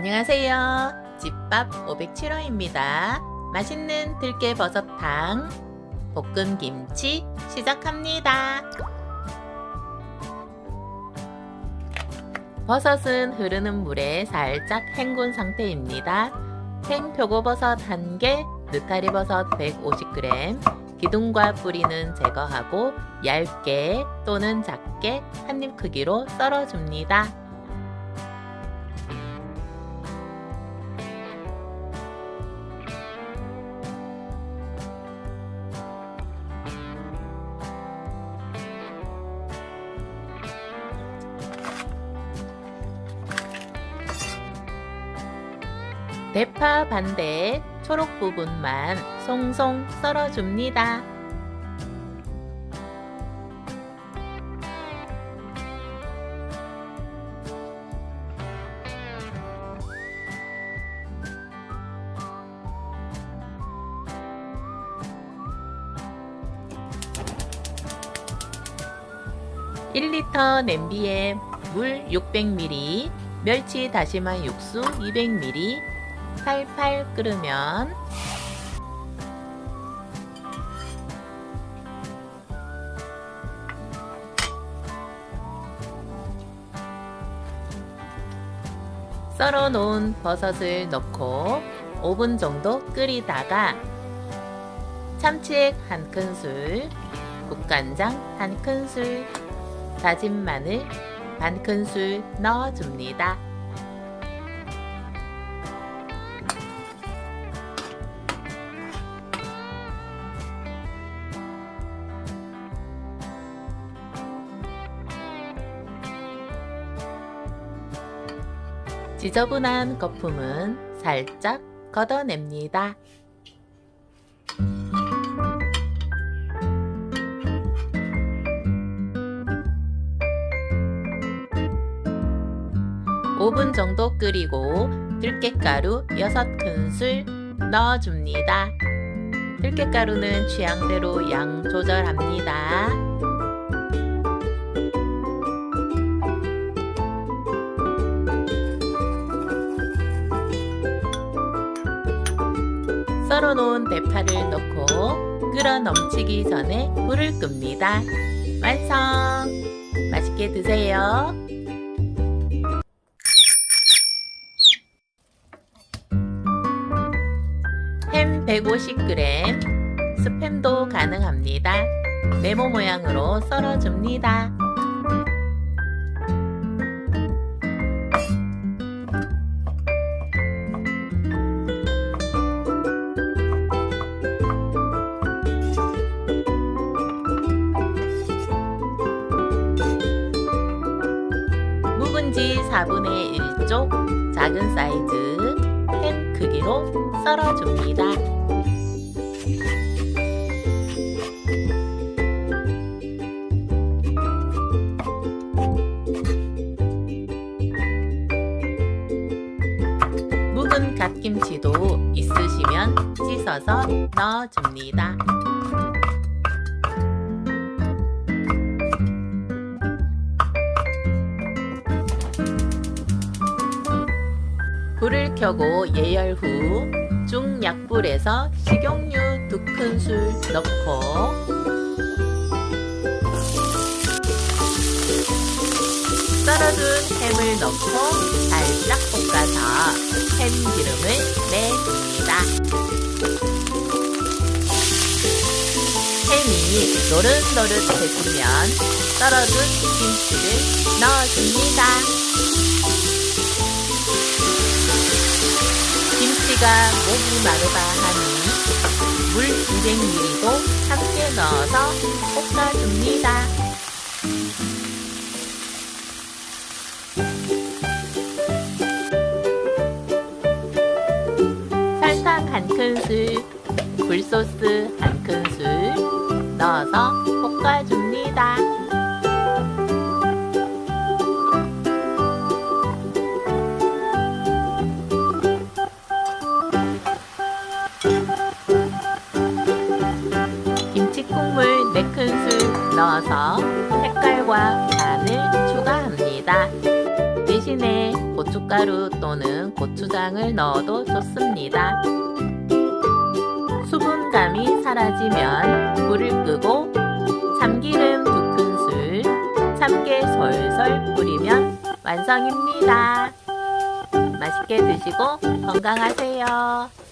안녕하세요. 집밥 507호입니다. 맛있는 들깨 버섯탕, 볶은 김치 시작합니다. 버섯은 흐르는 물에 살짝 헹군 상태입니다. 생표고버섯 1개, 느타리버섯 150g, 기둥과 뿌리는 제거하고 얇게 또는 작게 한입 크기로 썰어줍니다. 대파 반대 초록 부분만 송송 썰어줍니다. (1리터) 냄비에 물 (600ml) 멸치 다시마 육수 (200ml) 팔팔 끓으면 썰어 놓은 버섯을 넣고 5분 정도 끓이다가 참치액 한 큰술, 국간장 한 큰술, 다진 마늘 반 큰술 넣어줍니다. 지저분한 거품은 살짝 걷어냅니다. (5분) 정도 끓이고 들깨가루 (6 큰술) 넣어줍니다. 들깨가루는 취향대로 양 조절합니다. 썰어 놓은 대파를 넣고 끓어 넘치기 전에 불을 끕니다. 완성! 맛있게 드세요. 햄 150g, 스팸도 가능합니다. 네모 모양으로 썰어줍니다. 묵은지 4분의 1쪽 작은 사이즈 햄 크기로 썰어줍니다. 묵은 갓김치도 있으시면 씻어서 넣어줍니다. 불을 켜고 예열 후 중약불에서 식용유 두 큰술 넣고 썰어둔 햄을 넣고 살짝 볶아서 햄 기름을 내줍니다. 햄이 노릇노릇해지면 썰어둔 김치를 넣어줍니다. 김치가 목이 마르다 하니 물 200ml도 함께 넣어서 볶아줍니다. 설탕 한 큰술, 굴소스 한 큰술 넣어서 볶아줍니다. 넣어서 색깔과 간을 추가합니다. 대신에 고춧가루 또는 고추장을 넣어도 좋습니다. 수분감이 사라지면 불을 끄고 참기름 두 큰술, 참깨 솔솔 뿌리면 완성입니다. 맛있게 드시고 건강하세요.